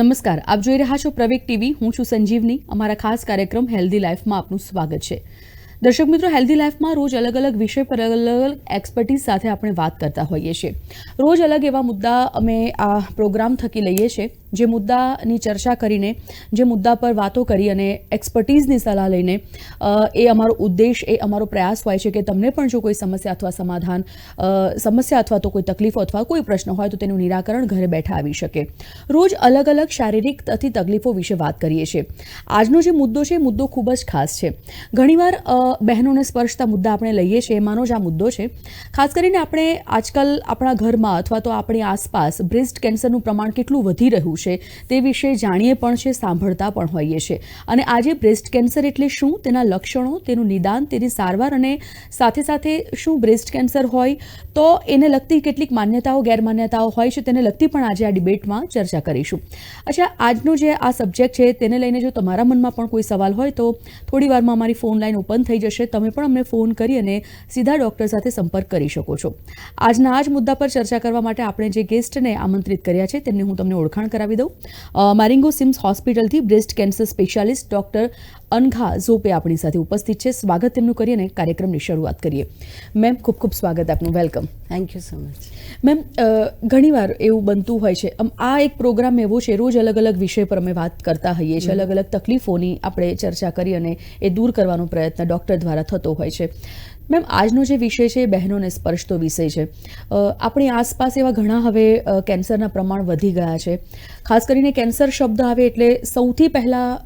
નમસ્કાર, આપ જોઈ રહ્યા છો પ્રવેક ટીવી. હું છું સંજીવની. અમારા ખાસ કાર્યક્રમ હેલ્ધી લાઈફમાં આપનું સ્વાગત છે. દર્શક મિત્રો, હેલ્ધી લાઈફમાં રોજ અલગ અલગ વિષય પર અલગ અલગ એક્સપર્ટીઝ સાથે આપણે વાત કરતા હોઈએ છીએ. રોજ અલગ એવા મુદ્દા અમે આ પ્રોગ્રામ થકી લઈએ છીએ. જે મુદ્દાની ચર્ચા કરીને, જે મુદ્દા પર વાતો કરી અને એક્સપર્ટીઝની સલાહ લઈને એ અમારો ઉદ્દેશ, એ અમારો પ્રયાસ હોય છે કે તમને પણ જો કોઈ સમસ્યા અથવા સમાધાન સમસ્યા અથવા તો કોઈ તકલીફો અથવા કોઈ પ્રશ્ન હોય તો તેનું નિરાકરણ ઘરે બેઠા આવી શકે. રોજ અલગ અલગ શારીરિક તથી તકલીફો વિશે વાત કરીએ છીએ. આજનો જે મુદ્દો છે, એ મુદ્દો ખૂબ જ ખાસ છે. ઘણીવાર બહેનોને સ્પર્શતા મુદ્દા આપણે લઈએ છીએ, એમાંનો જ આ મુદ્દો છે. ખાસ કરીને આપણે આજકાલ આપણા ઘરમાં અથવા તો આપણી આસપાસ બ્રેસ્ટ કેન્સરનું પ્રમાણ કેટલું વધી રહ્યું છે તે વિશે જાણીએ પણ છે, સાંભળતા પણ હોઈએ છીએ અને આજે બ્રેસ્ટ કેન્સર એટલે શું? તેના લક્ષણો, તેનું નિદાન, તેની સારવાર અને સાથે સાથે શું બ્રેસ્ટ કેન્સર હોય? તો એને લગતી કેટલીક માન્યતાઓ, ગેરમાન્યતાઓ હોય છે તેને લગતી પણ આજે આ ડિબેટમાં ચર્ચા કરીશું. અચ્છા, આજનો જે આ સબ્જેક્ટ છે તેને લઈને જો તમારા મનમાં પણ કોઈ સવાલ હોય તો થોડી વારમાં અમારી ફોન લાઈન ઓપન થઈ જશે. તમે પણ અમને ફોન કરી અને સીધા ડૉક્ટર સાથે સંપર્ક કરી શકો છો. આજના આ જ મુદ્દા પર ચર્ચા કરવા માટે આપણે જે ગેસ્ટને આમંત્રિત કર્યા છે તેમને હું તમને ઓળખાણ કરાવી દઉં. મેરિંગો seems હોસ્પિટલથી breast cancer specialist doctor Anagha Zope આપણી સાથે ઉપસ્થિત છે. સ્વાગત તેમનું કરી અને કાર્યક્રમની શરૂઆત કરીએ. મેમ ખૂબ ખૂબ સ્વાગત આપનું. Welcome. Thank you so much ma'am ઘણીવાર એવું બનતું હોય છે. આમ આ એક પ્રોગ્રામ એવો છે રોજ અલગ અલગ વિષય પર અમે વાત કરતા હોઈએ છીએ. અલગ અલગ તકલીફોની આપણે ચર્ચા કરી અને એ દૂર કરવાનો પ્રયત્ન ડૉક્ટર દ્વારા થતો હોય છે. મેમ, આજનો જે વિષય છે બહેનોને સ્પર્શતો વિષય છે. આપણી આસપાસ એવા ઘણા હવે કેન્સરના પ્રમાણ વધી ગયા છે. ખાસ કરીને કેન્સર શબ્દ આવે એટલે સૌથી પહેલાં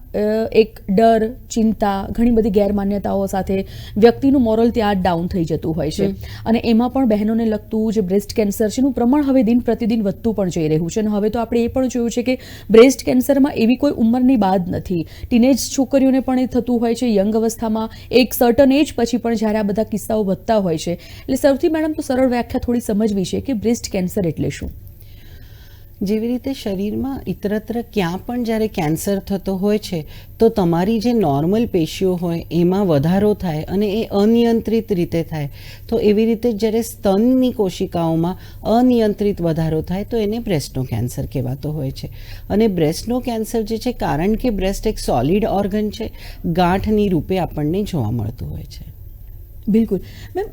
એક ડર ચિંતા ઘણી બધી ગેરમાન્યતાઓ સાથે વ્યક્તિનું મોરલ ત્યાં ડાઉન થઈ જતું હોય છે. અને એમાં પણ બહેનોને લગતું જે બ્રેસ્ટ કેન્સર છે. એનું પ્રમાણ હવે દિન પ્રતિદિન વધતું પણ જઈ રહ્યું છે. અને હવે તો આપણે એ પણ જોયું છે કે બ્રેસ્ટ કેન્સરમાં એવી કોઈ ઉંમરની બાદ નથી. ટીનેજ છોકરીઓને પણ એ થતું હોય છે. યંગ અવસ્થામાં એક સર્ટન એજ પછી પણ જ્યારે આ બધા કિસ્સાઓ વધતા હોય છે. એટલે સૌથી મેડમ તો સરળ વ્યાખ્યા થોડી સમજવી છે કે બ્રેસ્ટ કેન્સર એટલે શું? જેવી રીતે શરીરમાં ઇતરત્ર ક્યાં પણ જ્યારે કેન્સર થતો હોય છે, તો તમારી જે નોર્મલ પેશીઓ હોય, એમાં વધારો થાય અને એ અનિયંત્રિત રીતે થાય. તો એવી રીતે જ્યારે સ્તનની કોશિકાઓમાં અનિયંત્રિત વધારો થાય, તો એને બ્રેસ્ટનો કેન્સર કહેવાતો હોય છે. અને બ્રેસ્ટનો કેન્સર જે છે, કારણ કે બ્રેસ્ટ એક સોલિડ ઓર્ગન છે, ગાંઠની રૂપે આપણને જોવા મળતું હોય છે. બિલકુલ. મેમ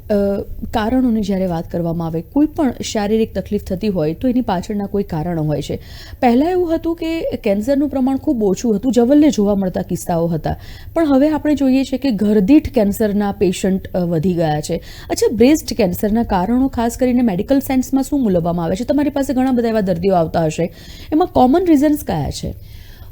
કારણોની જ્યારે વાત કરવામાં આવે, કોઈ પણ શારીરિક તકલીફ થતી હોય તો એની પાછળના કોઈ કારણો હોય છે. પહેલાં એવું હતું કે કેન્સરનું પ્રમાણ ખૂબ ઓછું હતું, જવલ્લે જોવા મળતા કિસ્સાઓ હતા. પણ હવે આપણે જોઈએ છીએ કે ઘરદીઠ કેન્સરના પેશન્ટ વધી ગયા છે. અચ્છા, બ્રેસ્ટ કેન્સરના કારણો ખાસ કરીને મેડિકલ સાયન્સમાં શું મૂલવવામાં આવે છે? તમારી પાસે ઘણા બધા એવા દર્દીઓ આવતા હશે. એમાં કોમન રીઝન્સ કયા છે?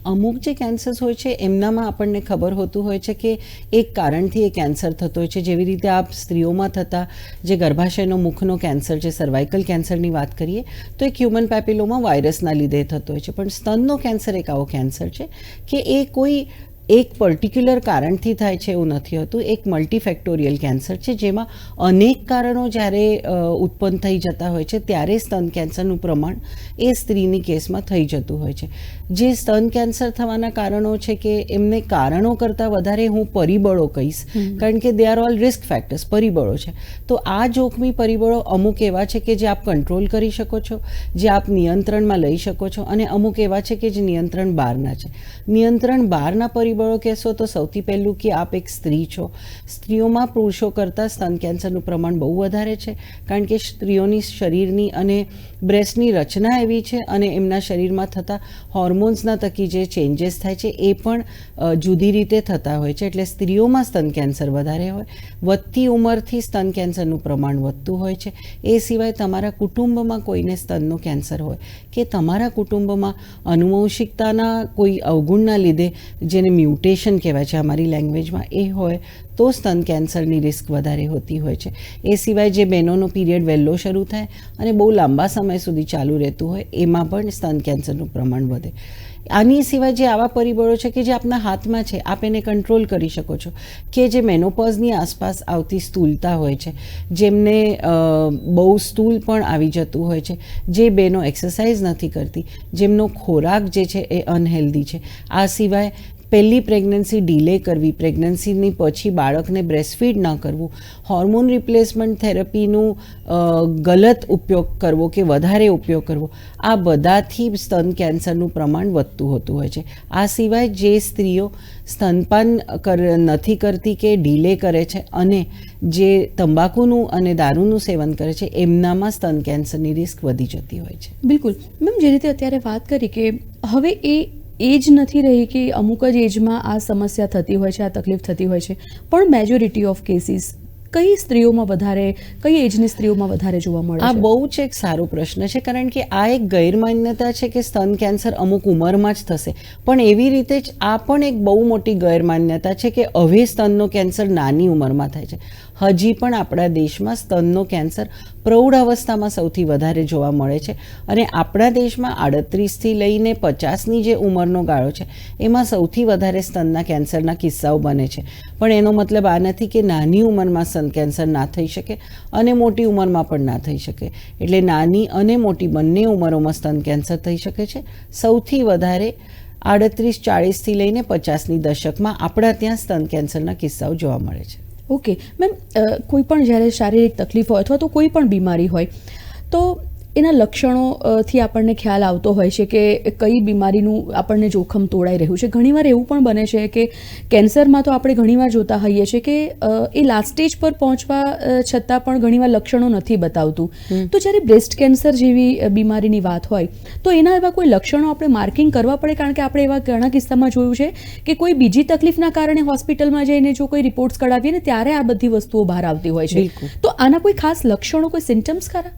અમુક જે કેન્સર્સ હોય છે, એમનામાં આપણને ખબર હોતું હોય છે કે એક કારણથી એ કેન્સર થતો હોય છે. જેવી રીતે આપ સ્ત્રીઓમાં થતા જે ગર્ભાશયનો મુખનો કેન્સર છે સર્વાઇકલ કેન્સરની વાત કરીએ, તો એક હ્યુમન પેપિલોમાં વાયરસના લીધે થતો હોય છે. પણ સ્તનનો કેન્સર એક આવો કેન્સર છે કે એ કોઈ એક પર્ટિક્યુલર કારણથી થાય છે એવું નથી હોતું. એક મલ્ટીફેક્ટોરિયલ કેન્સર છે જેમાં અનેક કારણો જ્યારે ઉત્પન્ન થઈ જતા હોય છે ત્યારે સ્તન કેન્સરનું પ્રમાણ એ સ્ત્રીની કેસમાં થઈ જતું હોય છે. જે સ્તન કેન્સર થવાના કારણો છે કે એમને કારણો કરતાં વધારે હું પરિબળો કહીશ કારણ કે they are all risk factors પરિબળો છે. તો આ જોખમી પરિબળો અમુક એવા છે કે જે આપ કંટ્રોલ કરી શકો છો જે આપ નિયંત્રણમાં લઈ શકો છો અને અમુક એવા છે કે જે નિયંત્રણ બહારના છે. નિયંત્રણ બહારના પરિબળો કહેશો તો સૌથી પહેલું કે આપ એક સ્ત્રી છો. સ્ત્રીઓમાં પુરુષો કરતાં સ્તન કેન્સરનું પ્રમાણ બહુ વધારે છે, કારણ કે સ્ત્રીઓની શરીરની અને બ્રેસ્ટની રચના એવી છે અને એમના શરીરમાં થતા હોર્મોન્સના તકી જે ચેન્જીસ થાય છે એ પણ જુદી રીતે થતા હોય છે. એટલે સ્ત્રીઓમાં સ્તન કેન્સર વધારે હોય, વધતી ઉંમરથી સ્તન કેન્સરનું પ્રમાણ વધતું હોય છે. એ સિવાય તમારા કુટુંબમાં કોઈને સ્તનનું કેન્સર હોય કે તમારા કુટુંબમાં આનુવંશિકતાના કોઈ અવગુણના લીધે જેને મ્યુટેશન કહેવાય છે અમારી લેંગ્વેજમાં એ હોય તો સ્તન કેન્સરની રિસ્ક વધારે હોતી હોય છે. એ સિવાય જે બહેનોનો પીરિયડ વહેલો શરૂ થાય અને બહુ લાંબા સમય સુધી ચાલુ રહેતું હોય, એમાં પણ સ્તન કેન્સરનું પ્રમાણ વધે. આની સિવાય જે આવા પરિબળો છે કે જે આપના હાથમાં છે, આપ એને કંટ્રોલ કરી શકો છો. કે જે મેનોપોઝની આસપાસ આવતી સ્થૂલતા હોય છે, જેમને બહુ સ્થૂલ પણ આવી જતું હોય છે, જે બહેનો એક્સરસાઇઝ નથી કરતી, જેમનો ખોરાક જે છે એ અનહેલ્ધી છે. આ સિવાય પહેલી પ્રેગ્નન્સી ડિલે કરવી પ્રેગ્નન્સીની પછી બાળકને બ્રેસ્ટફીડ ન કરવું હોર્મોન રિપ્લેસમેન્ટ થેરપીનું ગલત ઉપયોગ કરવો કે વધારે ઉપયોગ કરવો, આ બધાથી સ્તન કેન્સરનું પ્રમાણ વધતું હોતું હોય છે. આ સિવાય જે સ્ત્રીઓ સ્તનપાન કર, નથી કરતી કે ડીલે કરે છે અને જે તંબાકુનું અને દારૂનું સેવન કરે છે, એમનામાં સ્તન કેન્સરની રિસ્ક વધી જતી હોય છે. બિલકુલ. મેમ, જે રીતે અત્યારે વાત કરી કે હવે એ એજ નથી રહી કે અમુક જ એજમાં આ સમસ્યા થતી હોય છે આ તકલીફ થતી હોય છે. પણ મેજોરિટી ઓફ કેસીસ કઈ સ્ત્રીઓમાં વધારે કઈ એજની સ્ત્રીઓમાં વધારે જોવા મળે આ બહુ જ એક સારો પ્રશ્ન છે કારણ કે આ એક ગેરમાન્યતા છે કે સ્તન કેન્સર અમુક ઉંમરમાં જ થશે. પણ એવી રીતે જ આ પણ એક બહુ મોટી ગેરમાન્યતા છે કે હવે સ્તનનો કેન્સર નાની ઉંમરમાં થાય છે. હજી પણ આપણા દેશમાં સ્તનનો કેન્સર પ્રૌઢ અવસ્થામાં સૌથી વધારે જોવા મળે છે અને આપણા દેશમાં આડત્રીસથી લઈને પચાસની જે ઉંમરનો ગાળો છે, એમાં સૌથી વધારે સ્તનના કેન્સરના કિસ્સાઓ બને છે. પણ એનો મતલબ આ નથી કે નાની ઉંમરમાં સ્તન કેન્સર ના થઈ શકે અને મોટી ઉંમરમાં પણ ના થઈ શકે. એટલે નાની અને મોટી બંને ઉંમરોમાં સ્તન કેન્સર થઈ શકે છે. સૌથી વધારે આડત્રીસ ચાળીસથી લઈને પચાસની દશકમાં આપણા ત્યાં સ્તન કેન્સરના કિસ્સાઓ જોવા મળે છે. ઓકે. મેમ કોઈ પણ જ્યારે શારીરિક તકલીફ હોય અથવા તો કોઈ પણ બીમારી હોય, તો એના લક્ષણો અ, થી આપણને ખ્યાલ આવતો હોય છે કે કઈ બીમારીનું આપણને જોખમ તોડાઈ રહ્યું છે. ઘણીવાર એવું પણ બને છે કે કેન્સરમાં તો આપણે ઘણીવાર જોતા હોઈએ છીએ કે એ લાસ્ટ સ્ટેજ પર પહોંચવા છતાં પણ ઘણીવાર લક્ષણો નથી બતાવતું. તો જ્યારે બ્રેસ્ટ કેન્સર જેવી બીમારીની વાત હોય તો એના એવા કોઈ લક્ષણો આપણે માર્કિંગ કરવા પડે? કારણ કે આપણે એવા ઘણા કિસ્સામાં જોયું છે કે કોઈ બીજી તકલીફના કારણે હોસ્પિટલમાં જઈને જો કોઈ રિપોર્ટ્સ કઢાવીએ ને ત્યારે આ બધી વસ્તુઓ બહાર આવતી હોય છે. તો આના કોઈ ખાસ લક્ષણો કોઈ સિમ્ટમ્સ ખરા?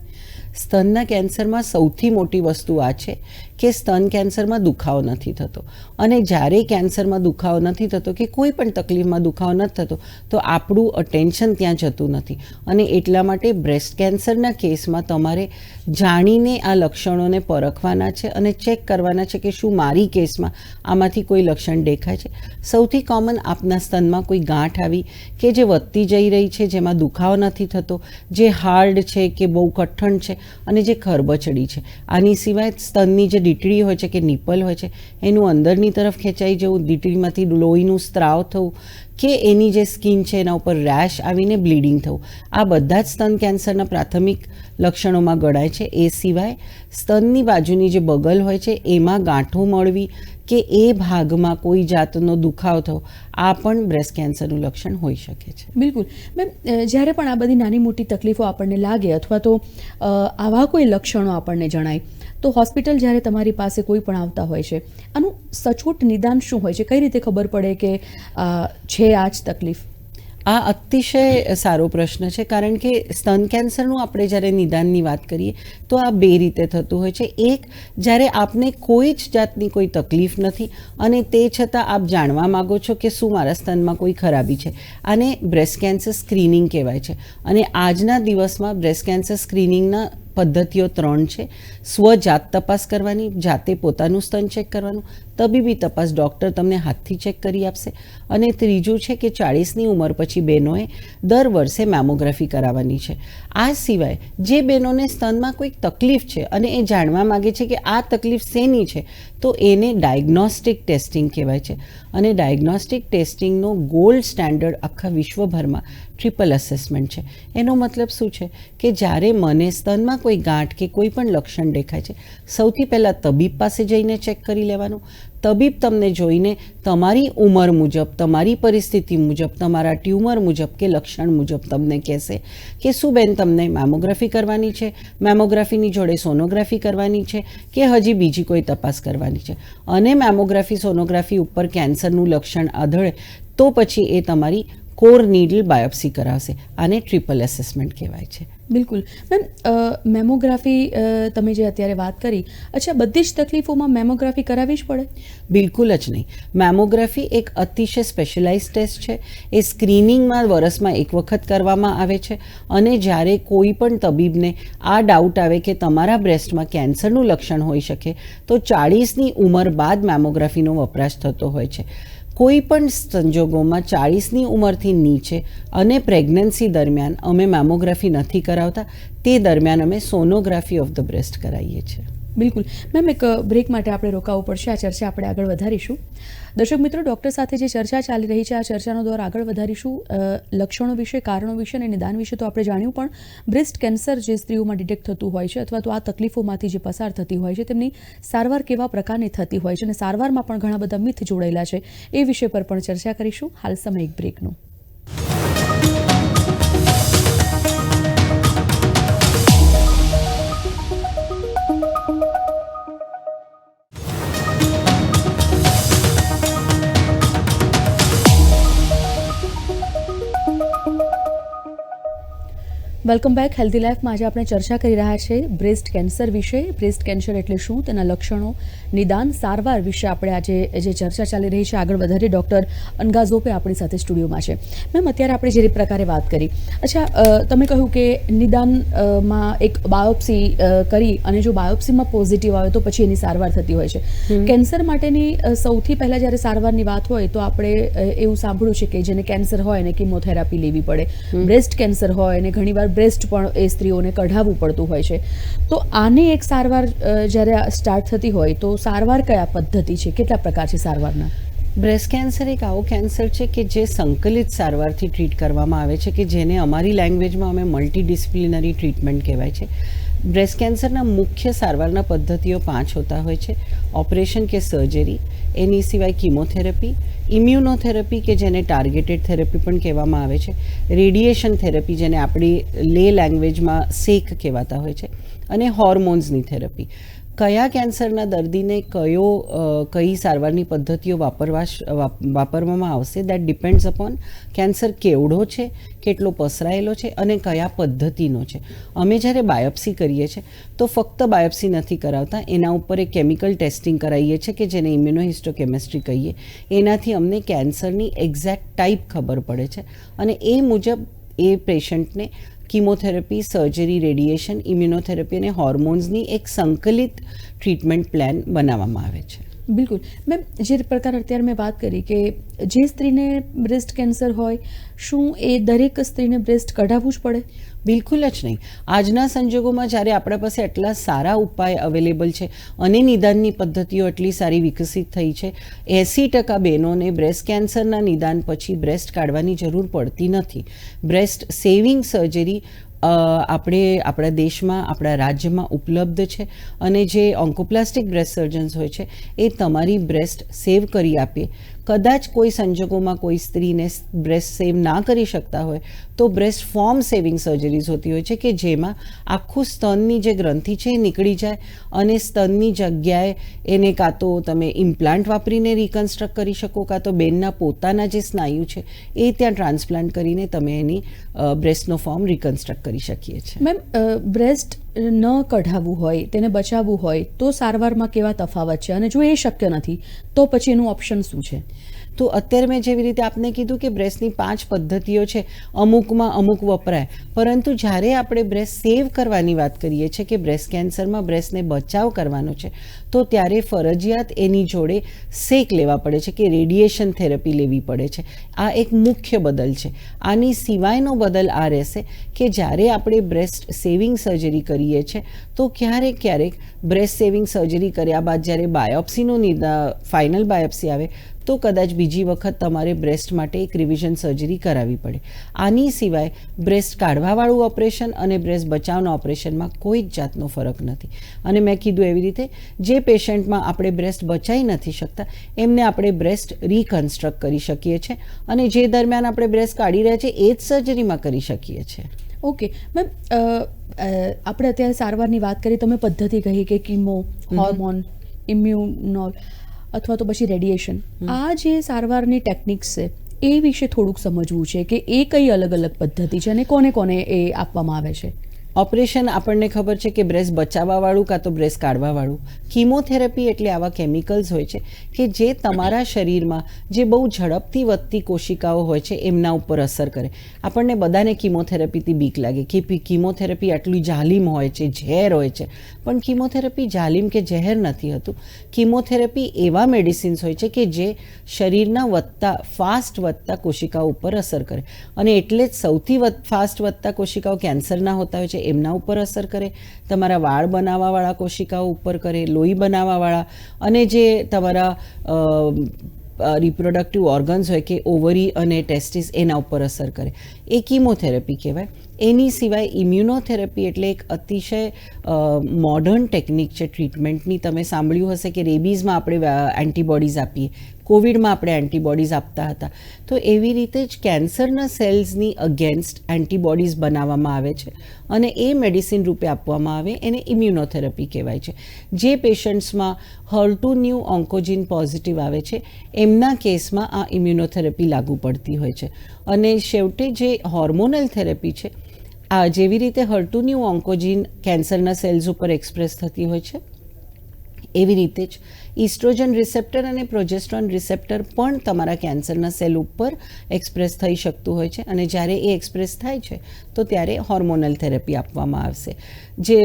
સ્તનના કેન્સરમાં સૌથી મોટી વસ્તુ આ છે. કે સ્તન કેન્સરમાં દુખાવો નથી થતો. અને જ્યારે કેન્સરમાં દુખાવો નથી થતો કે કોઈ પણ તકલીફમાં દુખાવો નથી થતો, તો આપણું અટેન્શન ત્યાં જતું નથી. અને એટલા માટે બ્રેસ્ટ કેન્સરના કેસમાં તમારે જાણીને આ લક્ષણોને પરખવાના છે અને ચેક કરવાના છે કે શું મારી કેસમાં આમાંથી કોઈ લક્ષણ દેખાય છે. સૌથી કોમન આપના સ્તનમાં કોઈ ગાંઠ આવી કે જે વધતી જઈ રહી છે, જેમાં દુખાવો નથી થતો, જે હાર્ડ છે કે બહુ કઠણ છે અને જે ખરબચડી છે. આની સિવાય સ્તનની જે દીટડી હોય છે કે નિપલ હોય છે, એનું અંદરની તરફ ખેંચાઈ જવું દીટડીમાંથી લોહીનું સ્ત્રાવ થવું, કે એની જે સ્કિન છે એના ઉપર રેશ આવીને બ્લીડિંગ થવું. આ બધા જ સ્તન કેન્સરના પ્રાથમિક લક્ષણોમાં ગણાય છે. એ સિવાય સ્તનની બાજુની જે બગલ હોય છે, એમાં ગાંઠો મળવી કે એ ભાગમાં કોઈ જાતનો દુખાવ થયો આ પણ બ્રેસ્ટ કેન્સરનું લક્ષણ હોઈ શકે છે. બિલકુલ. મેમ જ્યારે પણ આ બધી નાની મોટી તકલીફો આપણને લાગે અથવા તો આવા કોઈ લક્ષણો આપણને જણાય, તો હોસ્પિટલ જ્યારે તમારી પાસે કોઈ પણ આવતા હોય છે, આનું સચોટ નિદાન શું હોય છે? કઈ રીતે ખબર પડે કે છે આ જ તકલીફ? આ અતિશય સારો પ્રશ્ન છે, કારણ કે સ્તન કેન્સરનું આપણે જ્યારે નિદાનની વાત કરીએ, તો આ બે રીતે થતું હોય છે. એક, જ્યારે આપને કોઈ જ જાતની કોઈ તકલીફ નથી અને તે છતાં આપ જાણવા માગો છો કે શું મારા સ્તનમાં કોઈ ખરાબી છે. આને બ્રેસ્ટ કેન્સર સ્ક્રીનિંગ કહેવાય છે. અને આજના દિવસમાં બ્રેસ્ટ કેન્સર સ્ક્રીનિંગના પદ્ધતિઓ ત્રણ છે. સ્વજાત તપાસ કરવાની, જાતે પોતાનું સ્તન ચેક કરવાનું, તબીબી તપાસ ડૉક્ટર તમને હાથથી ચેક કરી આપશે. અને ત્રીજું છે કે ચાળીસની ઉંમર પછી બહેનોએ દર વર્ષે મેમોગ્રાફી કરાવવાની છે. આ સિવાય જે બહેનોને સ્તનમાં કોઈક તકલીફ છે અને એ જાણવા માગે છે કે આ તકલીફ શેની છે, તો એને ડાયગ્નોસ્ટિક ટેસ્ટિંગ કહેવાય છે. અને ડાયગ્નોસ્ટિક ટેસ્ટિંગનો ગોલ્ડ સ્ટાન્ડર્ડ આખા વિશ્વભરમાં ટ્રિપલ અસેસમેન્ટ છે. એનો મતલબ શું છે? કે જ્યારે મને સ્તનમાં કોઈ ગાંઠ કે કોઈ પણ લક્ષણ દેખાય છે, સૌથી પહેલાં તબીબ પાસે જઈને ચેક કરી લેવાનું તબીબ તમને જોઈને તમારી ઉંમર મુજબ, તમારી પરિસ્થિતિ મુજબ, તમારા ટ્યુમર મુજબ કે લક્ષણ મુજબ તમને કહેશે કે શું બેન તમને મેમોગ્રાફી કરવાની છે, મેમોગ્રાફીની જોડે સોનોગ્રાફી કરવાની છે કે હજી બીજી કોઈ તપાસ કરવાની છે. અને મેમોગ્રાફી, સોનોગ્રાફી ઉપર કેન્સરનું લક્ષણ અધળે તો પછી એ તમારી કોર નીડલ બાયોપ્સી કરાવશે. આને ટ્રિપલ એસેસમેન્ટ કહેવાય છે. બિલકુલ. મેમ મેમોગ્રાફી તમે જે અત્યારે વાત કરી, અચ્છા, બધી જ તકલીફોમાં મેમોગ્રાફી કરાવવી જ પડે? બિલકુલ જ નહીં. મેમોગ્રાફી એક અતિશય સ્પેશિયલાઇઝ ટેસ્ટ છે. એ સ્ક્રીનિંગમાં, વરસમાં એક વખત કરવામાં આવે છે અને જ્યારે કોઈ પણ તબીબને આ ડાઉટ આવે કે તમારા બ્રેસ્ટમાં કેન્સરનું લક્ષણ હોઈ શકે, તો ચાળીસની ઉંમર બાદ મેમોગ્રાફીનો વપરાશ થતો હોય છે. કોઈ પણ સંજોગોમાં ચાળીસની ઉંમરથી નીચે અને પ્રેગ્નન્સી દરમિયાન અમે મેમોગ્રાફી નથી કરાવતા, તે દરમિયાન અમે સોનોગ્રાફી ઓફ ધ બ્રેસ્ટ કરાવીએ છીએ. બિલકુલ. મેમ એક બ્રેક માટે આપણે રોકાવું પડશે. આ ચર્ચા આપણે આગળ વધારીશું. દર્શક મિત્રો ડૉક્ટર સાથે જે ચર્ચા ચાલી રહી છે, આ ચર્ચાનો દોર આગળ વધારીશું. લક્ષણો વિશે, કારણો વિશે અને નિદાન વિશે તો આપણે જાણ્યું, પણ બ્રેસ્ટ કેન્સર જે સ્ત્રીઓમાં ડિટેક્ટ થતું હોય છે અથવા તો આ તકલીફોમાંથી જે પસાર થતી હોય છે, તેમની સારવાર કેવા પ્રકારની થતી હોય છે અને સારવારમાં પણ ઘણા બધા મિથ જોડાયેલા છે. એ વિષય પર પણ ચર્ચા કરીશું. હાલ સમય એક બ્રેકનો વેલકમ બેક હેલ્ધી લાઈફમાં આજે આપણે ચર્ચા કરી રહ્યા છે બ્રેસ્ટ કેન્સર વિશે. બ્રેસ્ટ કેન્સર એટલે શું? તેના લક્ષણો નિદાન સારવાર વિશે આપણે આજે જે ચર્ચા ચાલી રહી છે આગળ વધારી ડૉક્ટર અનગાઝોપે આપણી સાથે સ્ટુડિયોમાં છે. મેમ અત્યારે આપણે જે પ્રકારે વાત કરી. અચ્છા તમે કહ્યું કે નિદાન અ, માં એક બાયોપ્સી કરી અને જો બાયોપ્સીમાં પોઝિટિવ આવે તો પછી એની સારવાર થતી હોય છે. કેન્સર માટેની સૌથી પહેલાં જ્યારે સારવારની વાત હોય તો આપણે એવું સાંભળ્યું છે કે જેને કેન્સર હોય એને કિમોથેરાપી લેવી પડે. બ્રેસ્ટ કેન્સર હોય અને ઘણીવાર બ્રેસ્ટ પણ એ સ્ત્રીઓને કઢાવવું પડતું હોય છે. તો આની એક સારવાર જ્યારે સ્ટાર્ટ થતી હોય તો સારવાર કયા પદ્ધતિ છે? કેટલા પ્રકાર છે સારવારના? બ્રેસ્ટ કેન્સર એક આવો કેન્સર છે કે જે સંકલિત સારવારથી ટ્રીટ કરવામાં આવે છે કે જેને અમારી લેંગ્વેજમાં અમે મલ્ટીડિસિપ્લિનરી ટ્રીટમેન્ટ કહેવાય છે. બ્રેસ્ટ કેન્સરના મુખ્ય સારવારના પદ્ધતિઓ પાંચ હોતા હોય છે. ઓપરેશન કે સર્જરી, એની સિવાય કિમોથેરપી, ઇમ્યુનોથેરપી કે જેને ટાર્ગેટેડ થેરપી પણ કહેવામાં આવે છે, રેડિયેશન થેરપી જેને આપણી લે લેંગ્વેજમાં શેક કહેવાતા હોય છે, અને હોર્મોન્સની થેરપી. કયા કેન્સરના દર્દીને કયો કઈ સારવારની પદ્ધતિઓ વાપરવા વાપરવામાં આવશે દેટ ડિપેન્ડ્સ અપોન કેન્સર કેવડો છે, કેટલો પસરાયેલો છે અને કયા પદ્ધતિનો છે. અમે જ્યારે બાયોપ્સી કરીએ છીએ, તો ફક્ત બાયોપ્સી નથી કરાવતા, એના ઉપર એક કેમિકલ ટેસ્ટિંગ કરાવીએ છીએ કે જેને ઇમ્યુનોહિસ્ટોકેમિસ્ટ્રી કહીએ. એનાથી અમને કેન્સરની એક્ઝેક્ટ ટાઈપ ખબર પડે છે અને એ મુજબ એ પેશન્ટને કિમોથેરાપી સર્જરી રેડિયેશન ઇમ્યુનોથેરાપી અને હોર્મોન્સની એક સંકલિત ટ્રીટમેન્ટ પ્લાન બનાવવામાં આવે છે. બિલકુલ. મેમ, જે પ્રકાર અત્યારે મેં વાત કરી કે જે સ્ત્રીને બ્રેસ્ટ કેન્સર હોય, શું એ દરેક સ્ત્રીને બ્રેસ્ટ કઢાવવું જ પડે? બિલકુલ જ નહીં. આજના સંજોગોમાં જ્યારે આપણા પાસે એટલા સારા ઉપાય અવેલેબલ છે, અને નિદાનની પદ્ધતિઓ એટલી સારી વિકસિત થઈ છે, એંસી ટકા બહેનોને બ્રેસ્ટ કેન્સરના નિદાન પછી બ્રેસ્ટ કાઢવાની જરૂર પડતી નથી. બ્રેસ્ટ સેવિંગ સર્જરી આપણે આપણા દેશમાં, આપણા રાજ્યમાં ઉપલબ્ધ છે, અને જે ઓન્કોપ્લાસ્ટિક બ્રેસ્ટ સર્જન્સ હોય છે, એ તમારી બ્રેસ્ટ સેવ કરી આપીએ કદાચ કોઈ સંજોગોમાં કોઈ સ્ત્રીને બ્રેસ્ટ સેવ ના કરી શકતા હોય, તો બ્રેસ્ટ ફોર્મ સેવિંગ સર્જરીઝ હોતી હોય છે કે જેમાં આખું સ્તનની જે ગ્રંથિ છે એ નીકળી જાય અને સ્તનની જગ્યાએ એને કાં તો તમે ઇમ્પ્લાન્ટ વાપરીને રિકન્સ્ટ્રક્ટ કરી શકો, કાં તો બેનના પોતાના જે સ્નાયુ છે એ ત્યાં ટ્રાન્સપ્લાન્ટ કરીને તમે એની બ્રેસ્ટનો ફોર્મ રિકન્સ્ટ્રક્ટ કરી શકીએ છીએ. મેમ બ્રેસ્ટ ન કઢાવવું હોય, તેને બચાવવું હોય, તો સારવારમાં કેવા તફાવત છે? અને જો એ શક્ય નથી, તો પછી એનું ઓપ્શન શું છે? તો અત્યારે મેં જેવી રીતે આપને કીધું કે બ્રેસ્ટની પાંચ પદ્ધતિઓ છે, અમુકમાં અમુક વપરાય. પરંતુ જ્યારે આપણે બ્રેસ્ટ સેવ કરવાની વાત કરીએ છીએ કે બ્રેસ્ટ કેન્સરમાં બ્રેસ્ટને બચાવ કરવાનો છે, તો ત્યારે ફરજિયાત એની જોડે શેક લેવા પડે છે કે રેડિયેશન થેરપી લેવી પડે છે. આ એક મુખ્ય બદલ છે. આની સિવાયનો બદલ આ રહેશે કે જ્યારે આપણે બ્રેસ્ટ સેવિંગ સર્જરી કરીએ છીએ તો ક્યારેક ક્યારેક બ્રેસ્ટ સેવિંગ સર્જરી કર્યા બાદ જ્યારે બાયોપ્સીનો ફાઇનલ બાયોપ્સી આવે તો કદાચ બીજી વખત તમારે બ્રેસ્ટ માટે એક રિવિઝન સર્જરી કરાવવી પડે. આની સિવાય બ્રેસ્ટ કાઢવાવાળું ઓપરેશન અને બ્રેસ્ટ બચાવના ઓપરેશનમાં કોઈ જ જાતનો ફરક નથી. અને મેં કીધું એવી રીતે જે પેશન્ટમાં આપણે બ્રેસ્ટ બચાવી નથી શકતા એમને આપણે બ્રેસ્ટ રિકન્સ્ટ્રક્ટ કરી શકીએ છીએ અને જે દરમિયાન આપણે બ્રેસ્ટ કાઢી રહ્યા છીએ એ જ સર્જરીમાં કરી શકીએ છીએ. ઓકે મેમ આપણે અત્યારે સારવારની વાત કરી તમે પદ્ધતિ કહી કે કીમો હોર્મોન ઇમ્યુનોલ અથવા તો પછી રેડિયેશન આ જે સારવારની ટેકનિક્સ છે એ વિશે થોડુંક સમજવું છે કે એ કઈ અલગ અલગ પદ્ધતિ છે અને કોને કોને એ આપવામાં આવે છે. ઓપરેશન આપણને ખબર છે કે બ્રેસ બચાવવાવાળું કાં તો બ્રેસ કાઢવાવાળું. કીમોથેરાપી એટલે આવા કેમિકલ્સ હોય છે કે જે તમારા શરીરમાં જે બહુ ઝડપથી વધતી કોશિકાઓ હોય છે એમના ઉપર અસર કરે. આપણને બધાને કીમોથેરાપીથી બીક લાગે કે કીમોથેરાપી આટલી જાલિમ હોય છે, ઝેર હોય છે. પણ કીમોથેરાપી જાલિમ કે ઝેર નથી હતું. કીમોથેરાપી એવા મેડિસિન્સ હોય છે કે જે શરીરના વધતા, ફાસ્ટ વધતા કોશિકાઓ ઉપર અસર કરે. અને એટલે જ સૌથી ફાસ્ટ વધતા કોશિકાઓ કેન્સરના હોતા હોય છે. એમના ઉપર અસર કરે, તમારા વાળ બનાવવાવાળા કોશિકાઓ ઉપર કરે, લોહી બનાવવાવાળા અને જે તમારા રિપ્રોડક્ટિવ ઓર્ગન્સ હોય કે ઓવરી અને ટેસ્ટિસ એના ઉપર અસર કરે. એ કીમોથેરેપી કહેવાય. એની સિવાય ઇમ્યુનોથેરાપી એટલે એક અતિશય મોડર્ન ટેકનિક છે ટ્રીટમેન્ટની તમે સાંભળ્યું હશે કે રેબીઝમાં આપણે એન્ટીબોડીઝ આપીએ. કોવિડમાં આપણે એન્ટીબોડીઝ આપતા હતા. તો એવી રીતે જ કેન્સરના સેલ્સની અગેન્સ્ટ એન્ટીબોડીઝ બનાવવામાં આવે છે અને એ મેડિસિન રૂપે આપવામાં આવે, એને ઇમ્યુનોથેરાપી કહેવાય છે. જે પેશન્ટ્સમાં હર્ટુ ન્યૂ ઓન્કોજીન પોઝિટિવ આવે છે, એમના કેસમાં આ ઇમ્યુનોથેરાપી લાગુ પડતી હોય છે. અને છેવટે જે હોર્મોનલ થેરેપી છે આ જેવી રીતે હર્ટુ ન્યૂ ઓન્કોજીન કેન્સરના સેલ્સ ઉપર એક્સપ્રેસ થતી હોય છે? એવી રીતે જ ઇસ્ટ્રોજન રિસેપ્ટર અને પ્રોજેસ્ટ્રોન રિસેપ્ટર પણ તમારા કેન્સરના સેલ ઉપર એક્સપ્રેસ થઈ શકતું હોય છે અને જ્યારે એ એક્સપ્રેસ થાય છે, તો ત્યારે હોર્મોનલ થેરપી આપવામાં આવશે. જે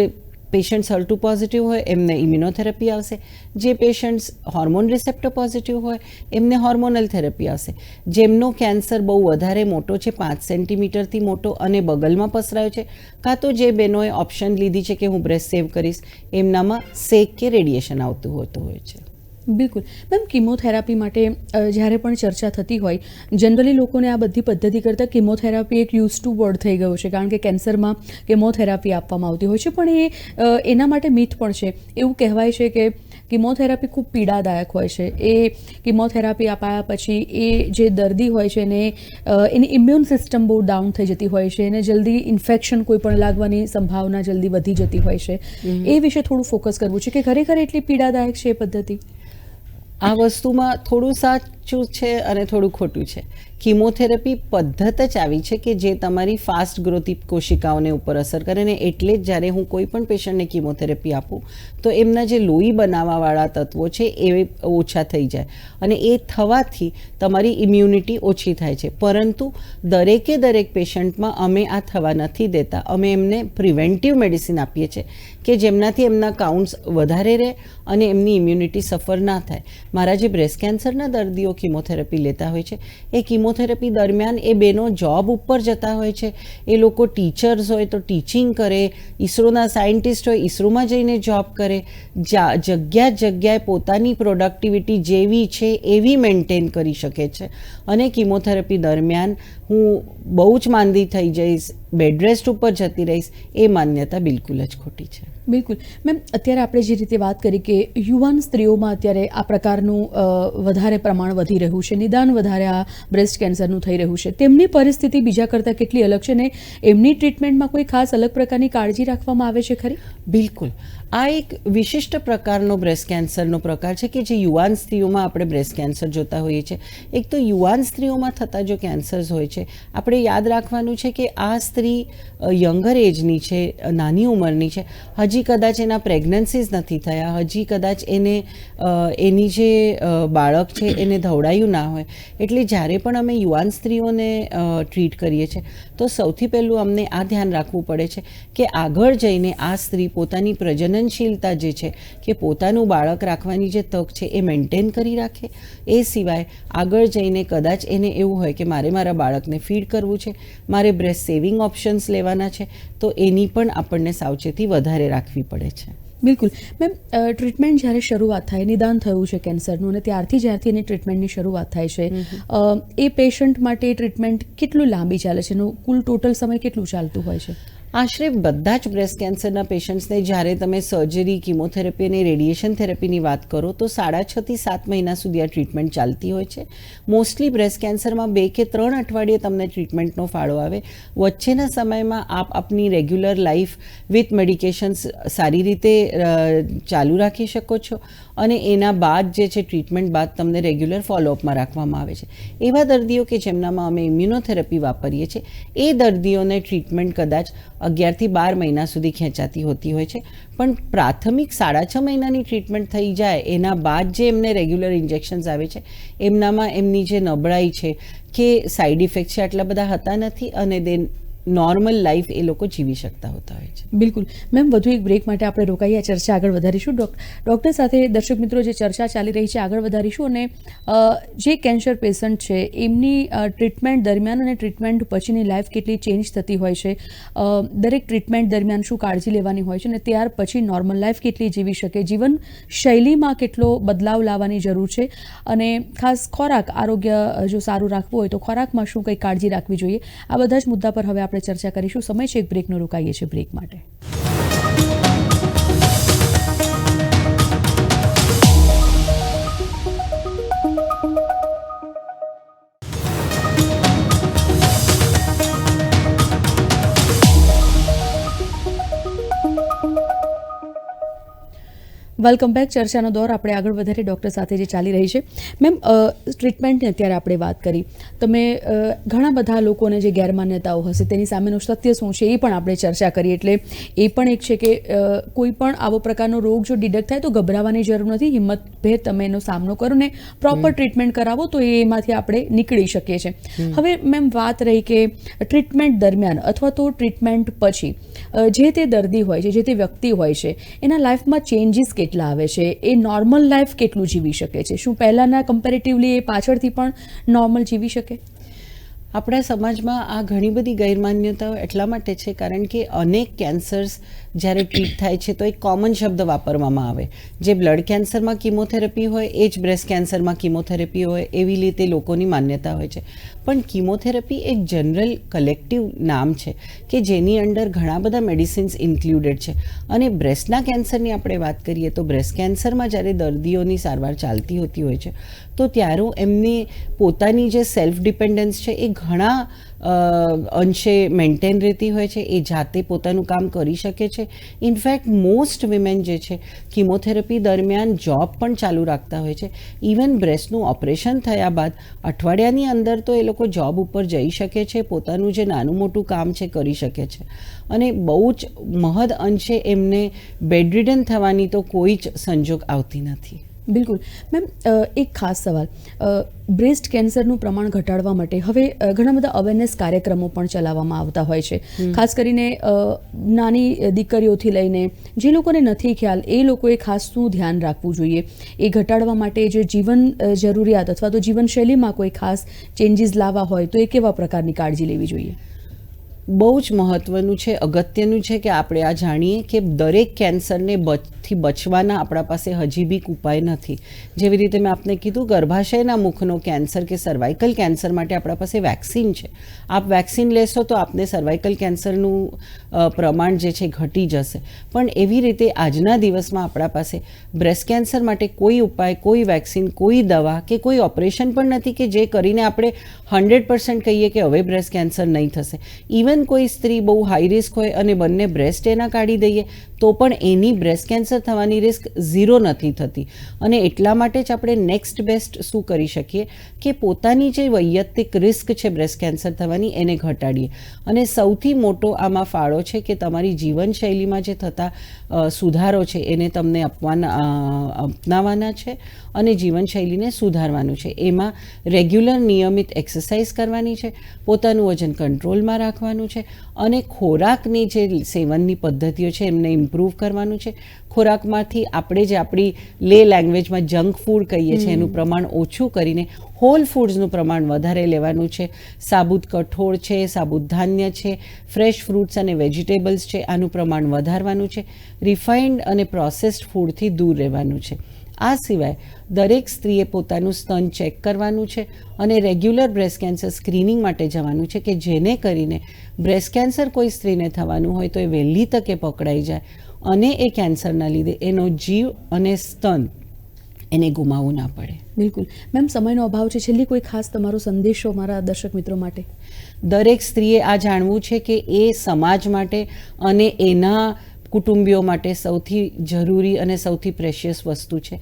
પેશન્ટ્સ અલ્ટુ પોઝિટિવ હોય, એમને ઇમ્યુનોથેરાપી આવશે. જે પેશન્ટ્સ હોર્મોન રિસેપ્ટર પોઝિટિવ હોય, એમને હોર્મોનલ થેરપી આવશે. જેમનો કેન્સર બહુ વધારે મોટો છે, પાંચ સેન્ટીમીટરથી મોટો અને બગલમાં પસરાયો છે, કાં તો જે બહેનોએ ઓપ્શન લીધી છે કે હું બ્રેસ્ટ સેવ કરીશ, એમનામાં સેક કે રેડિયેશન આવતું હોતું હોય છે. બિલકુલ. મેમ કિમોથેરાપી માટે જ્યારે પણ ચર્ચા થતી હોય જનરલી લોકોને આ બધી પદ્ધતિ કરતાં કિમોથેરાપી એક યુઝ ટુ વર્ડ થઈ ગયો છે કારણ કે કેન્સરમાં કિમોથેરાપી આપવામાં આવતી હોય છે. પણ એ એના માટે મિથ પણ છે. એવું કહેવાય છે કે કિમોથેરાપી ખૂબ પીડાદાયક હોય છે. એ કિમોથેરાપી અપાયા પછી એ જે દર્દી હોય છે એને એની ઇમ્યુન સિસ્ટમ બહુ ડાઉન થઈ જતી હોય છે. એને જલ્દી ઇન્ફેક્શન કોઈ પણ લાગવાની સંભાવના જલ્દી વધી જતી હોય છે. એ વિશે થોડું ફોકસ કરવું છે કે ખરેખર એટલી પીડાદાયક છે એ પદ્ધતિ? આ વસ્તુમાં થોડું સાચું છે અને થોડું ખોટું છે. કીમોથેરાપી પદ્ધત જ આવી છે કે જે તમારી ફાસ્ટ ગ્રોથી કોશિકાઓને ઉપર અસર કરે ને એટલે જ જ્યારે હું કોઈ પણ પેશન્ટને કીમોથેરાપી આપું, તો એમના જે લોહી બનાવવાવાળા તત્વો છે એ ઓછા થઈ જાય અને એ થવાથી તમારી ઇમ્યુનિટી ઓછી થાય છે. પરંતુ દરેકે દરેક પેશન્ટમાં અમે આ થવા નથી દેતા. અમે એમને પ્રિવેન્ટિવ મેડિસિન આપીએ છીએ કે જેમનાથી એમના કાઉન્ટ્સ વધારે રહે અને એમની ઇમ્યુનિટી સફર ના થાય. મારા જે બ્રેસ્ટ કેન્સરના દર્દીઓ કીમોથેરાપી લેતા હોય છે. એ કીમોથેરાપી દરમિયાન એ બેનો જોબ ઉપર જતા હોય છે. એ લોકો ટીચર્સ હોય તો ટીચિંગ કરે ઈસરોના સાયન્ટિસ્ટ હોય ઈસરોમાં જઈને જોબ કરે. જગ્યા જગ્યાએ પોતાની પ્રોડક્ટિવિટી જેવી છે એવી મેન્ટેન કરી શકે છે. અને કીમોથેરાપી દરમિયાન હું બહુ જ માંદી થઈ જઈશ. બેડ રેસ્ટ ઉપર જતી રહીશ એ માન્યતા બિલકુલ જ ખોટી છે. બિલકુલ. મેમ અત્યારે આપણે જે રીતે વાત કરી કે યુવાન સ્ત્રીઓમાં અત્યારે આ પ્રકારનું વધારે પ્રમાણ વધી રહ્યું છે નિદાન વધારે આ બ્રેસ્ટ કેન્સરનું થઈ રહ્યું છે તેમની પરિસ્થિતિ બીજા કરતાં કેટલી અલગ છે ને એમની ટ્રીટમેન્ટમાં કોઈ ખાસ અલગ પ્રકારની કાળજી રાખવામાં આવે છે ખરી? બિલકુલ. આ એક વિશિષ્ટ પ્રકારનો બ્રેસ્ટ કેન્સરનો પ્રકાર છે કે જે યુવાન સ્ત્રીઓમાં આપણે બ્રેસ્ટ કેન્સર જોતા હોઈએ છીએ. એક તો યુવાન સ્ત્રીઓમાં થતા જો કેન્સર્સ હોય છે, આપણે યાદ રાખવાનું છે કે આ સ્ત્રી યંગર એજની છે નાની ઉંમરની છે. હજી કદાચ એના પ્રેગ્નન્સીસ નથી થયા, હજી કદાચ એને એની જે બાળક છે એને ધવડાયું ના હોય. એટલે જ્યારે પણ અમે યુવાન સ્ત્રીઓને ટ્રીટ કરીએ છીએ, તો સૌથી પહેલું અમને આ ધ્યાન રાખવું પડે છે કે આગળ જઈને આ સ્ત્રી પોતાની પ્રજનનશીલતા જે છે કે પોતાનું બાળક રાખવાની જે તક છે એ મેન્ટેન કરી રાખે. એ સિવાય આગળ જઈને કદાચ એને એવું હોય કે મારે મારા બાળકને ફીડ કરવું છે મારે બ્રેસ્ટ સેવિંગ ઓપ્શન્સ લેવાના છે તો એની પણ આપણને સાવચેતી વધારે રાખવી પડે છે. બિલકુલ. મેમ ટ્રીટમેન્ટ જ્યારે શરૂઆત થાય નિદાન થયું છે કેન્સરનું અને ત્યારથી જ્યારથી એની ટ્રીટમેન્ટની શરૂઆત થાય છે એ પેશન્ટ માટે ટ્રીટમેન્ટ કેટલું લાંબી ચાલે છે? એનું કુલ ટોટલ સમય કેટલું ચાલતું હોય છે? આશરે બધા જ બ્રેસ્ટ કેન્સરના પેશન્ટ્સને જ્યારે તમે સર્જરી, કિમોથેરાપી અને રેડિયેશન થેરાપીની વાત કરો, તો સાડા છથી સાત મહિના સુધી આ ટ્રીટમેન્ટ ચાલતી હોય છે. મોસ્ટલી બ્રેસ્ટ કેન્સરમાં બે કે ત્રણ અઠવાડિયે તમને ટ્રીટમેન્ટનો ફાળો આવે. વચ્ચેના સમયમાં આપ આપની રેગ્યુલર લાઈફ વિથ મેડિકેશન્સ સારી રીતે ચાલુ રાખી શકો છો. અને એના બાદ જે છે ટ્રીટમેન્ટ બાદ તમને રેગ્યુલર ફોલોઅપમાં રાખવામાં આવે છે. એવા દર્દીઓ કે જેમનામાં અમે ઇમ્યુનોથેરાપી વાપરીએ છીએ, એ દર્દીઓને ટ્રીટમેન્ટ કદાચ અગિયારથી બાર મહિના સુધી ખેંચાતી હોતી હોય છે. પણ પ્રાથમિક સાડા છ મહિનાની ટ્રીટમેન્ટ થઈ જાય, એના બાદ જે એમને રેગ્યુલર ઇન્જેક્શન્સ આવે છે, એમનામાં એમની જે નબળાઈ છે, કે સાઈડ ઇફેક્ટ છે, આટલા બધા હતા નથી અને દેન નોર્મલ લાઈફ એ લોકો જીવી શકતા હોતા હોય છે. બિલકુલ. મેમ, વધુ એક બ્રેક માટે આપણે રોકાઈએ, ચર્ચા આગળ વધારીશું. ડોક, ડૉક્ટર સાથે દર્શક મિત્રો જે ચર્ચા ચાલી રહી છે, આગળ વધારીશું અને જે કેન્સર પેશન્ટ છે, એમની ટ્રીટમેન્ટ દરમિયાન અને ટ્રીટમેન્ટ પછીની લાઈફ કેટલી ચેન્જ થતી હોય છે દરેક ટ્રીટમેન્ટ દરમિયાન શું કાળજી લેવાની હોય છે અને ત્યાર પછી નોર્મલ લાઈફ કેટલી જીવી શકે, જીવન શૈલીમાં કેટલો બદલાવ લાવવાની જરૂર છે અને ખાસ ખોરાક, આરોગ્ય જો સારું રાખવું હોય તો ખોરાકમાં શું કંઈ કાળજી રાખવી જોઈએ, આ બધા જ મુદ્દા પર હવે આપણે ચર્ચા કરીશું. સમય છે એક બ્રેકનો રોકાઈએ છીએ બ્રેક માટે. વેલકમ બેક ચર્ચાનો દોર આપણે આગળ વધારે ડૉક્ટર સાથે જે ચાલી રહી છે. મેમ ટ્રીટમેન્ટની અત્યારે આપણે વાત કરી. તમે ઘણા બધા લોકોને જે ગેરમાન્યતાઓ હશે તેની સામેનું સત્ય શું છે એ પણ આપણે ચર્ચા કરી. એટલે એ પણ એક છે કે કોઈ પણ આવો પ્રકારનો રોગ જો ડિડક્ટ થાય તો ગભરાવાની જરૂર નથી. હિંમતભેર તમે એનો સામનો કરો ને પ્રોપર ટ્રીટમેન્ટ કરાવો તો એમાંથી આપણે નીકળી શકીએ છીએ. હવે મેમ વાત રહી કે ટ્રીટમેન્ટ દરમિયાન અથવા તો ટ્રીટમેન્ટ પછી જે તે દર્દી હોય છે જે તે વ્યક્તિ હોય છે એના લાઈફમાં ચેન્જીસ કેટલા આવે છે? એ નોર્મલ લાઈફ કેટલું જીવી શકે છે? શું પહેલાંના કમ્પેરેટિવલી એ પાછળથી પણ નોર્મલ જીવી શકે? આપણા સમાજમાં આ ઘણી બધી ગેરમાન્યતાઓ એટલા માટે છે કારણ કે અનેક કેન્સર્સ જ્યારે ટ્રીટ થાય છે તો એક કોમન શબ્દ વાપરવામાં આવે. જે બ્લડ કેન્સરમાં કિમોથેરાપી હોય, એ જ બ્રેસ્ટ કેન્સરમાં કિમોથેરાપી હોય, એવી રીતે લોકોની માન્યતા હોય છે. પણ કિમોથેરાપી એક જનરલ કલેક્ટિવ નામ છે કે જેની અંદર ઘણા બધા મેડિસિન્સ ઇન્ક્લુડેડ છે. અને બ્રેસ્ટના કેન્સરની આપણે વાત કરીએ તો બ્રેસ્ટ કેન્સરમાં જ્યારે દર્દીઓની સારવાર ચાલતી હોતી હોય છે તો ત્યારે એમની પોતાની જે સેલ્ફ ડિપેન્ડન્સ છે એ ઘણા અંશે મેન્ટેન રહેતી હોય છે, એ જાતે પોતાનું કામ કરી શકે છે. ઇનફેક્ટ મોસ્ટ વિમેન જે છે કિમોથેરપી દરમિયાન જોબ પણ ચાલુ રાખતા હોય છે. ઇવન બ્રેસ્ટનું ઓપરેશન થયા બાદ અઠવાડિયાની અંદર તો એ લોકો જોબ ઉપર જઈ શકે છે, પોતાનું જે નાનું મોટું કામ છે કરી શકે છે. અને બહુ જ મહદ અંશે એમને બેડરિડન થવાની તો કોઈ જ સંજોગ આવતી નથી. બિલકુલ. મેમ એક ખાસ સવાલ. બ્રેસ્ટ કેન્સરનું પ્રમાણ ઘટાડવા માટે હવે ઘણા બધા અવેરનેસ કાર્યક્રમો પણ ચલાવવામાં આવતા હોય છે. ખાસ કરીને નાની દીકરીઓથી લઈને જે લોકોને નથી ખ્યાલ એ લોકોએ ખાસ શું ધ્યાન રાખવું જોઈએ. એ ઘટાડવા માટે જે જીવન જરૂરિયાત અથવા તો જીવનશૈલીમાં કોઈ ખાસ ચેન્જીસ લાવવા હોય તો એ કેવા પ્રકારની કાળજી લેવી જોઈએ? બહુ જ મહત્વનું છે, અગત્યનું છે કે આપણે આ જાણીએ કે દરેક કેન્સરને બચથી બચવાના આપણા પાસે હજી બી ઉપાય નથી. જેવી રીતે મેં આપને કીધું, ગર્ભાશયના મુખનો કેન્સર કે સર્વાઇકલ કેન્સર માટે આપણા પાસે વેક્સિન છે. આપ વેક્સિન લેશો તો આપને સર્વાઇકલ કેન્સરનું પ્રમાણ જે છે ઘટી જશે. પણ એવી રીતે આજના દિવસમાં આપણા પાસે બ્રેસ્ટ કેન્સર માટે કોઈ ઉપાય, કોઈ વેક્સિન કોઈ દવા કે કોઈ ઓપરેશન પણ નથી કે જે કરીને આપણે હંડ્રેડ પર્સન્ટ કહીએ કે હવે બ્રેસ્ટ કેન્સર નહીં થશે. ઇવન કોઈ સ્ત્રી બહુ હાઈ રિસ્ક હોય અને બંને બ્રેસ્ટ એના કાઢી દઈએ, તો પણ એની બ્રેસ્ટ કેન્સર થવાની રિસ્ક ઝીરો નથી થતી. અને એટલા માટે જ આપણે નેક્સ્ટ બેસ્ટ શું કરી શકીએ? કે પોતાની જે વૈયક્તિક રિસ્ક છે બ્રેસ્ટ કેન્સર થવાની, એને ઘટાડીએ. અને સૌથી મોટો આમાં ફાળો છે કે તમારી જીવનશૈલીમાં જે થતા સુધારો છે, એને તમને અપવાના અપનાવવાના છે અને જીવનશૈલીને સુધારવાનું છે. એમાં રેગ્યુલર નિયમિત એક્સરસાઇઝ કરવાની છે, પોતાનું વજન કંટ્રોલમાં રાખવાનું છે અને ખોરાકની જે સેવનની પદ્ધતિઓ છે એમને ઇમ્પ્રૂવ કરવાનું છે. ખોરાકમાંથી આપણે જે આપણી લે લેંગ્વેજમાં જંક ફૂડ કહીએ છીએ એનું પ્રમાણ ઓછું કરીને હોલ ફૂડ્સનું પ્રમાણ વધારે લેવાનું છે. સાબુત કઠોળ છે સાબુત ધાન્ય છે ફ્રેશ ફ્રૂટ્સ અને વેજીટેબલ્સ છે આનું પ્રમાણ વધારવાનું છે. રિફાઇન્ડ અને પ્રોસેસ્ડ ફૂડથી દૂર રહેવાનું છે. આ સિવાય દરેક સ્ત્રીએ પોતાનું સ્તન ચેક કરવાનું છે અને રેગ્યુલર બ્રેસ્ટ કેન્સર સ્ક્રીનિંગ માટે જવાનું છે કે જેને કરીને બ્રેસ્ટ કેન્સર કોઈ સ્ત્રીને થવાનું હોય તો એ વહેલી તકે પકડાઈ જાય અને એ કેન્સરના લીધે એનો જીવ અને સ્તન એને ગુમાવવું ના પડે. બિલકુલ. મેમ સમયનો અભાવ છે. છેલ્લી કોઈ ખાસ તમારો સંદેશો મારા દર્શક મિત્રો માટે? દરેક સ્ત્રીએ આ જાણવું છે કે એ સમાજ માટે અને એના કુટુંબીઓ માટે સૌથી જરૂરી અને સૌથી પ્રેશિયસ વસ્તુ છે.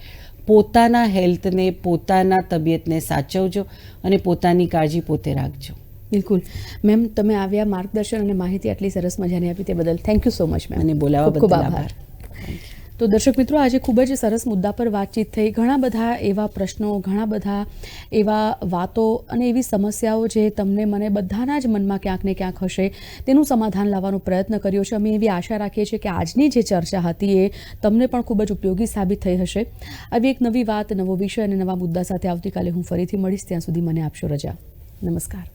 પોતાના હેલ્થને પોતાના તબિયતને સાચવજો અને પોતાની કાળજી પોતે રાખજો. બિલકુલ. મેમ તમે આવ્યા માર્ગદર્શન અને માહિતી આટલી સરસ મજાની આપી તે બદલ thank you so much ma'am અને બોલાવવા બદલ આભાર. તો દર્શક મિત્રો, આજે ખૂબ જ સરસ મુદ્દા પર વાતચીત થઈ. ઘણા બધા એવા પ્રશ્નો, ઘણા બધા એવા વાતો અને એવી સમસ્યાઓ જે તમને મને બધાના જ મનમાં ક્યાંક ને ક્યાંક હશે તેનું સમાધાન લાવવાનો પ્રયત્ન કર્યો છે. અમે એવી આશા રાખીએ છીએ કે આજની જે ચર્ચા હતી એ તમને પણ ખૂબ જ ઉપયોગી સાબિત થઈ હશે. આવી એક નવી વાત, નવો વિષય અને નવા મુદ્દા સાથે આવતીકાલે હું ફરીથી મળીશ. ત્યાં સુધી મને આપશો રજા. નમસ્કાર.